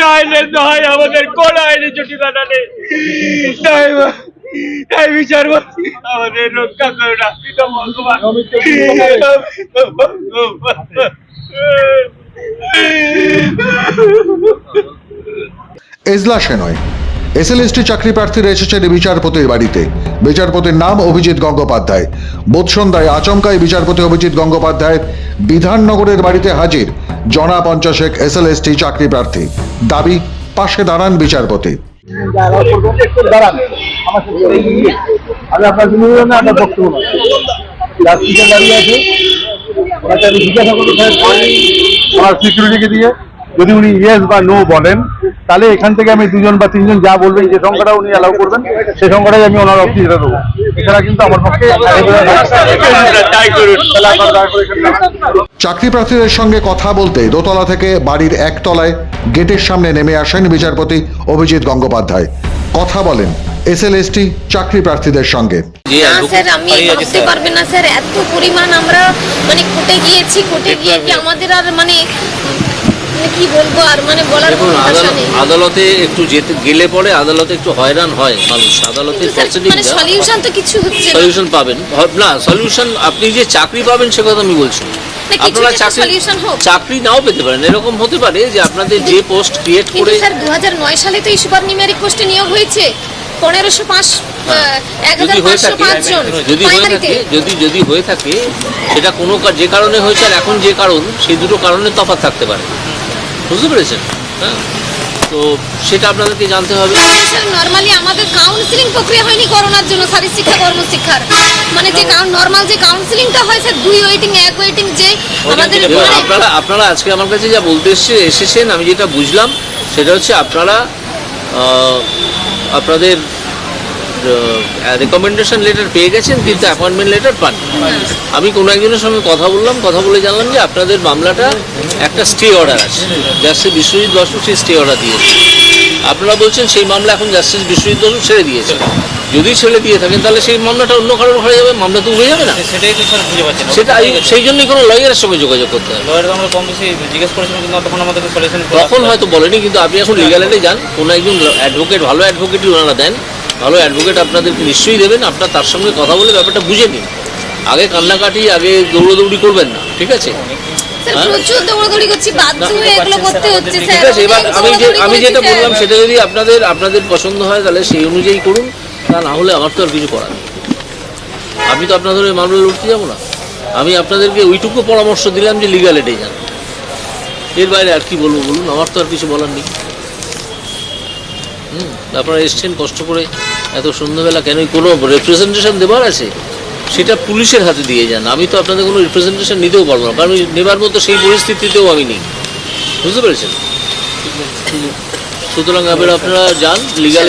আইনের এজলাসে নয় এসএলএসটি চাকরি প্রার্থীরা এসেছেন বিচারপতির বাড়িতে। বিচারপতির নাম অভিজিৎ গঙ্গোপাধ্যায়। বোধ সন্ধ্যায় আচমকায় বিচারপতি অভিজিৎ গঙ্গোপাধ্যায়ের বিধাননগরের বাড়িতে হাজির জনা পঞ্চাশেক এসএলএসটি চাকরি প্রার্থী। দাবি, পাশে দাঁড়ান বিচারপতি। দাঁড়িয়ে আছে যদি উনি ইয়েস বা নো বলেন তাহলে এখান থেকে আমি দুজন বা তিনজন যা বলবেন যে সংখ্যাটা উনি অ্যালাউ করবেন সেই সংখ্যাটাই আমি ওনার অফিসে দেবো। এছাড়া কিন্তু আমার পক্ষে। চাকরি প্রার্থীদের সঙ্গে কথা বলতে দোতলা থেকে বাড়ির একতলায় গেটের সামনে নেমে আসেন বিচারপতি অভিজিৎ গঙ্গোপাধ্যায়। কথা বলেন এসএলএসটি চাকরি প্রার্থীদের সঙ্গে। স্যার আমি গেছে। পারবেন না স্যার এত পরিমাণ আমরা মানে কোর্টে গিয়েছি কোর্টে গিয়ে কি আমাদের আর মানে কি বলব আর মানে বলার কোনো ভাষা নেই। আদালতে একটু যেতে গেলে পরে আদালতে একটু হয়রান হয় মানুষ। আদালতের স্যার, মানে সলিউশন তো কিছু হচ্ছে সলিউশন পাবেন। না সলিউশন আপনি যে চাকরি পাবেন সে কথা আমি বলছি আপনারা চাকরি চাকরি নাও পেতে পারেন। এরকম হতে পারে যে আপনাদের যে পোস্ট ক্রিয়েট করে স্যার দু সালে তো এই সুপার নিউমেরিক পোস্টে নিয়োগ হয়েছে। পনেরোশো পাঁচ যদি হয়ে থাকে যদি হয়ে। থাকে যদি যদি হয়ে থাকে সেটা কোনো যে কারণে হয়েছে আর এখন যে কারণ সেই দুটো কারণে তফাৎ থাকতে পারে। বুঝতে পেরেছেন? হ্যাঁ? তো সেটা আপনাদেরকে জানতে হবে। নর্মালি আমাদের কাউন্সিলিং প্রক্রিয়া হয়নি করোনার জন্য শারীর শিক্ষা কর্মশিক্ষার মানে যে নর্মাল যে কাউন্সিলিংটা হয় স্যার দুই ওয়েটিং এক ওয়েটিং যে আমাদের মানে আপনারা আপনারা আজকে আমার কাছে যা বলতে এসছে এসেছেন আমি যেটা বুঝলাম সেটা হচ্ছে আপনারা আপনাদের রেকমেন্ডেশন লেটার পেয়ে গেছেন কিন্তু অ্যাপয়েন্টমেন্ট লেটার পান আমি কোনো একজনের সঙ্গে কথা বললাম কথা বলে জানলাম যে আপনাদের মামলাটা একটা স্টে অর্ডার আছে। জাস্টিস বিশ্বজিৎ বসু সেই স্টে অর্ডার দিয়েছে। আপনারা বলছেন সেই মামলা এখন জাস্টিস বিশ্বজিৎ বসু ছেড়ে দিয়েছে। যদি ছেড়ে দিয়ে থাকেন তাহলে সেই মামলাটা অন্য কারোর হয়ে যাবে মামলা তো উড়ে যাবে না। সেটাই তো স্যার বুঝে পাচ্ছি না সেটা সেই জন্যই কোনো লয়ারের সঙ্গে যোগাযোগ করতে হবে। লয়ার আমরা কম বেশি জিজ্ঞেস করেছিলাম কিন্তু তখন আমাদেরকে সলিউশন তখন হয়তো বলেনি কিন্তু আপনি এখন লিগাল যান। কোনো একজন অ্যাডভোকেট ভালো অ্যাডভোকেটই ওনারা দেন। ভালো অ্যাডভোকেট আপনাদেরকে নিশ্চয়ই দেবেন আপনার তার সঙ্গে কথা বলে ব্যাপারটা বুঝে নিন। আগে কান্নাকাটি আগে দৌড়োদৌড়ি করবেন না ঠিক আছে? হ্যাঁ? ঠিক আছে এবার আমি যে আমি যেটা বললাম সেটা যদি আপনাদের আপনাদের পছন্দ হয় তাহলে সেই অনুযায়ী করুন তা না হলে আমার তো আর কিছু করার নেই। আমি তো আপনাদের ওই মামলা লড়তে যাব না। আমি আপনাদেরকে ওইটুকু পরামর্শ দিলাম যে লিগাল যান। এর বাইরে আর কি বলব বলুন আমার তো আর কিছু বলার নেই। হুম আপনারা এসছেন কষ্ট করে এত সন্ধ্যাবেলা কেন কোনো রিপ্রেজেন্টেশন দেওয়ার আছে? সেটা পুলিশের হাতে দিয়ে যান। আমি তো আপনাদের কোনো রিপ্রেজেন্টেশন নিতেও পারব না কারণ নেবার মতো সেই পরিস্থিতিতেও আমি নেই। বুঝতে পেরেছেন? সুতরাং এবার আপনারা যান লিগাল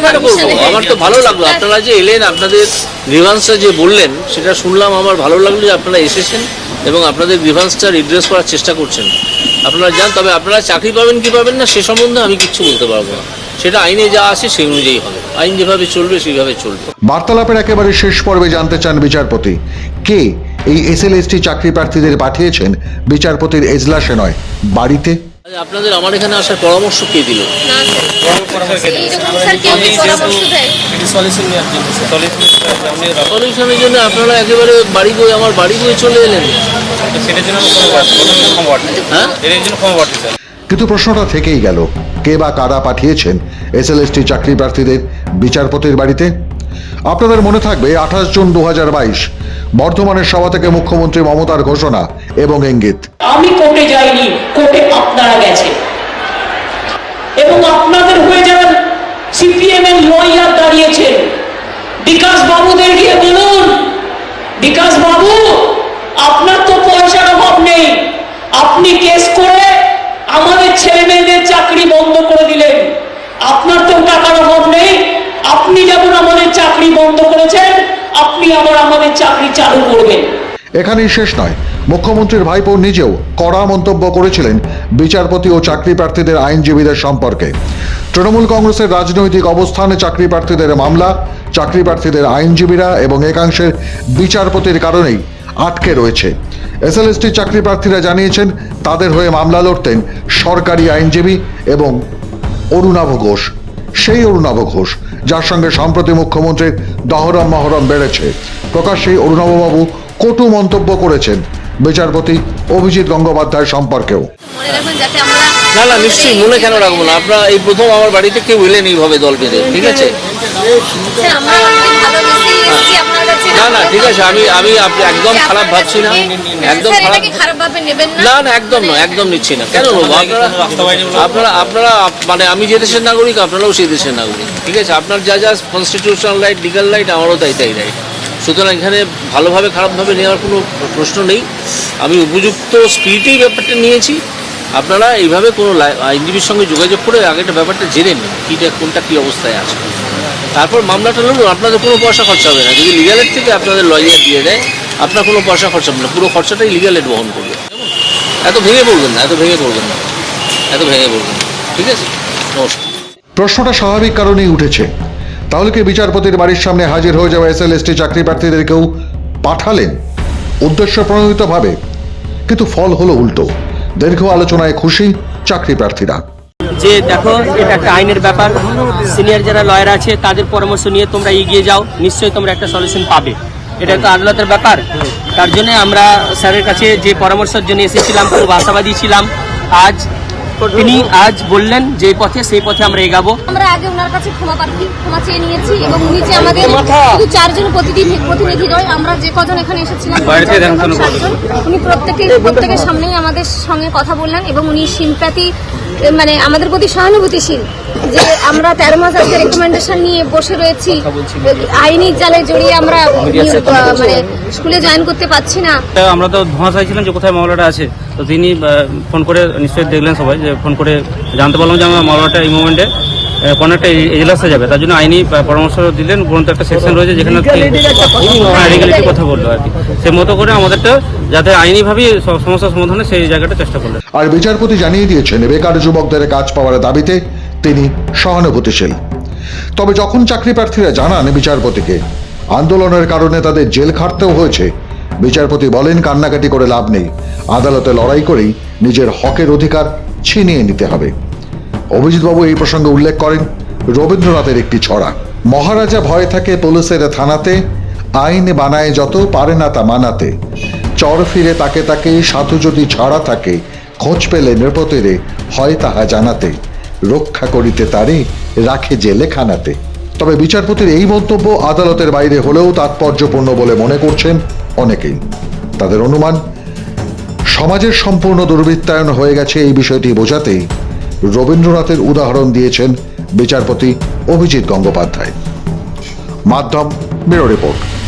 কেন করব আমার তো ভালো লাগল। আপনারা যে এলেন আপনাদের গ্রিভান্সটা যে বললেন সেটা শুনলাম আমার ভালো লাগল যে আপনারা এসেছেন এবং আপনাদের গ্রিভান্সটা রিড্রেস করার চেষ্টা করছেন। আপনারা যান, তবে আপনারা চাকরি পাবেন, কি পাবেন না, সে সম্বন্ধে আমি কিচ্ছু বলতে পারব না। সেটা আইনে যা আছে, সেই অনুযায়ী হবে। আইন যেভাবে চলবে, সেইভাবে চলবে। বার্তালাপের একেবারে শেষ পর্বে জানতে চান বিচারপতি। কে এই এস এল এসএলএসটি চাকরি প্রার্থীদের পাঠিয়েছেন? বিচারপতির এজলাসে নয়, বাড়িতে আপনাদের আমার এখানে আসার পরামর্শ কে দিল? না স্যার। এইরকম স্যার কেউ কি পরামর্শ দেয়? সলিউশন নেওয়ার জন্য সলিউশন আপনি সলিউশনের জন্য আপনারা একেবারে বাড়ি বই আমার বাড়ি বই চলে এলেন। হ্যাঁ? কিন্তু প্রশ্নটা থেকেই গেল কে বা কারা পাঠিয়েছেন এসএলএসটি চাকরি প্রার্থীদের বিচারপতির বাড়িতে? আপনাদের মনে থাকবে আঠাশ জুন দু হাজার বাইশ বর্ধমানের সভা থেকে মুখ্যমন্ত্রী মমতার ঘোষণা। এবং ইঙ্গিত আমি কোর্টে যাইনি কোর্টে আপনারা গেছেন। এবং আপনাদের হয়ে যাবেন সিপিএম এর লয়ার দাঁড়িয়েছেন বিকাশ বাবুদের গিয়ে বলুন বিকাশ বাবু আপনার তো পয়সার অভাব নেই। আপনি কেস করে আমাদের ছেলে মেয়েদের চাকরি বন্ধ করে দিলেন। আপনার তো টাকার অভাব নেই। আপনি যেমন আমাদের চাকরি বন্ধ করেছেন আপনি আবার আমাদের চাকরি চালু করবেন। এখানেই শেষ নয়। মুখ্যমন্ত্রীর ভাইপো নিজেও কড়া মন্তব্য করেছিলেন বিচারপতি ও চাকরি প্রার্থীদের আইনজীবীদের সম্পর্কে। তৃণমূল কংগ্রেসের রাজনৈতিক অবস্থানে চাকরি প্রার্থীদের মামলা চাকরি প্রার্থীদের আইনজীবীরা এবং একাংশের বিচারপতির কারণেই আটকে রয়েছে। এসএলএসটি চাকরি প্রার্থীরা জানিয়েছেন, তাদের হয়ে মামলা লড়তেন সরকারি আইনজীবী এবং অরুণাভ ঘোষ। সেই অরুণাভ ঘোষ, যার সঙ্গে সম্প্রতি মুখ্যমন্ত্রীর দহরম মহরম বেড়েছে। প্রকাশ্যেই অরুণাভবাবু কটু মন্তব্য করেছেন। বিচারপতি অভিজিৎ গঙ্গোপাধ্যায় সম্পর্কেও। রাখবেন যাতে আমরা না না নিশ্চয়ই মনে কেন রাখব না? আপনারা এই প্রথম আমার বাড়িতে কেউ এলেন এইভাবে দল বেঁধে ঠিক আছে? কাছে। না না ঠিক আছে আমি আমি একদম খারাপ ভাবছি না। একদম খারাপ এটাকে খারাপভাবে নেবেন না। না না একদম নয় একদম নিচ্ছি না। কেন নেব আপনারা আপনারা আপনারা মানে আমি যে দেশের নাগরিক আপনারাও সেই দেশের নাগরিক ঠিক আছে? আপনার যা যা কনস্টিটিউশনাল রাইট লিগাল রাইট আমারও তাই তাই রাইট সুতরাং এখানে ভালোভাবে, খারাপভাবে নেওয়ার কোনো প্রশ্ন নেই। আমি উপযুক্ত স্পিডেই ব্যাপারটা নিয়েছি। আপনারা এইভাবে কোনো আইনজীবীর সঙ্গে যোগাযোগ করে আগে একটা ব্যাপারটা জেনে নিন, কীটা, কোনটা, কী অবস্থায় আছে। তারপর মামলাটা লড়ুন আপনাদের কোনো পয়সা খরচা হবে না। যদি লিগালের থেকে আপনাদের লয়ার দিয়ে দেয়, আপনার কোনো পয়সা খরচা হবে না। পুরো খরচাটাই লিগালের বহন করবে। এত ভেঙে পড়বেন না, এত ভেঙে পড়বেন না। এত ভেঙে পড়বেন না। ঠিক আছে? নমস্কার। প্রশ্নটা স্বাভাবিক কারণেই উঠেছে। তাহলে কি বিচারপতির বাড়ির সামনে হাজির হয়ে যাওয়া এসএলএসটি চাকরি প্রার্থীদের কেউ পাঠালেন? উদ্দেশ্য প্রণোদিতভাবে, কিন্তু ফল হলো উল্টো। দীর্ঘ আলোচনায় খুশি চাকরি প্রার্থীরা। যে দেখো, এটা একটা আইনের ব্যাপার। সিনিয়র যারা লয়ার আছে, তাদের পরামর্শ নিয়ে তোমরা এগিয়ে যাও। নিশ্চয়ই তোমরা একটা সলিউশন পাবে। এটা তো আদালতের ব্যাপার। তার জন্য আমরা স্যারের কাছে যে পরামর্শের জন্য এসেছিলাম, খুব আশাবাদী ছিলাম। আজ তিনি আজ বললেন যে পথে সেই পথে আমরা এগাবো। আমরা আগে ওনার কাছে ক্ষমা প্রার্থী ক্ষমা চেয়ে নিয়েছি এবং উনি যে আমাদের শুধু চারজন প্রতিনিধি প্রতিনিধি নয় আমরা যে কজন এখানে এসেছিলাম উনি প্রত্যেকে প্রত্যেকের সামনেই আমাদের সঙ্গে কথা বললেন এবং উনি সিম্প্যাথি মানে আমাদের প্রতি সহানুভূতিশীল যে আমরা তেরো মাস আজকে রেকমেন্ডেশন নিয়ে বসে রয়েছি। আইনি জালে জড়িয়ে আমরা মানে স্কুলে জয়েন করতে পারছি না। আমরা তো ধোঁয়া চাইছিলাম যে কোথায় মামলাটা আছে। তো তিনি ফোন করে নিশ্চয়ই দেখলেন সবাই যে ফোন করে জানতে পারলাম যে আমার মামলাটা এই মোমেন্টে কোনো একটা এজলাসে যাবে। তার জন্য আইনি পরামর্শ দিলেন গ্রন্থ একটা সেকশন রয়েছে যেখানে রেগুলেটি কথা বলল আর কি। সে মতো করে আমাদেরটা যাতে আইনিভাবেই স- সমস্যার সমাধানে সেই জায়গাটা চেষ্টা করলেন। আর বিচারপতি জানিয়ে দিয়েছেন বেকার যুবকদের কাজ পাওয়ার দাবিতে তিনি সহানুভূতিশীল। তবে যখন চাকরি প্রার্থীরা জানান বিচারপতিকে আন্দোলনের কারণে তাদের জেল খাটতেও হয়েছে বিচারপতি বলেন কান্নাকাটি করে লাভ নেই। আদালতে লড়াই করেই নিজের হকের অধিকার ছিনিয়ে নিতে হবে। অভিজিৎবাবু এই প্রসঙ্গে উল্লেখ করেন, রবীন্দ্রনাথের একটি ছড়া, মহারাজা ভয় থাকে পুলিশের থানাতে, আইন বানায় যত পারে না তা মানাতে। চর ফিরে তাকে তাকে, সাধু যদি ছাড়া থাকে, খোঁজ পেলে নৃপতিরে, হয় তাহা জানাতে। রক্ষা করিতে তারে, রাখে জেলে খানাতে তবে বিচারপতির এই মন্তব্য আদালতের বাইরে হলেও তাৎপর্যপূর্ণ বলে মনে করছেন অনেকেই। তাদের অনুমান সমাজের সম্পূর্ণ দুর্বৃত্তায়ন হয়ে গেছে এই বিষয়টি বোঝাতেই রবীন্দ্রনাথের উদাহরণ দিয়েছেন বিচারপতি অভিজিৎ গঙ্গোপাধ্যায়। মাধ্যম ব্যুরো রিপোর্ট।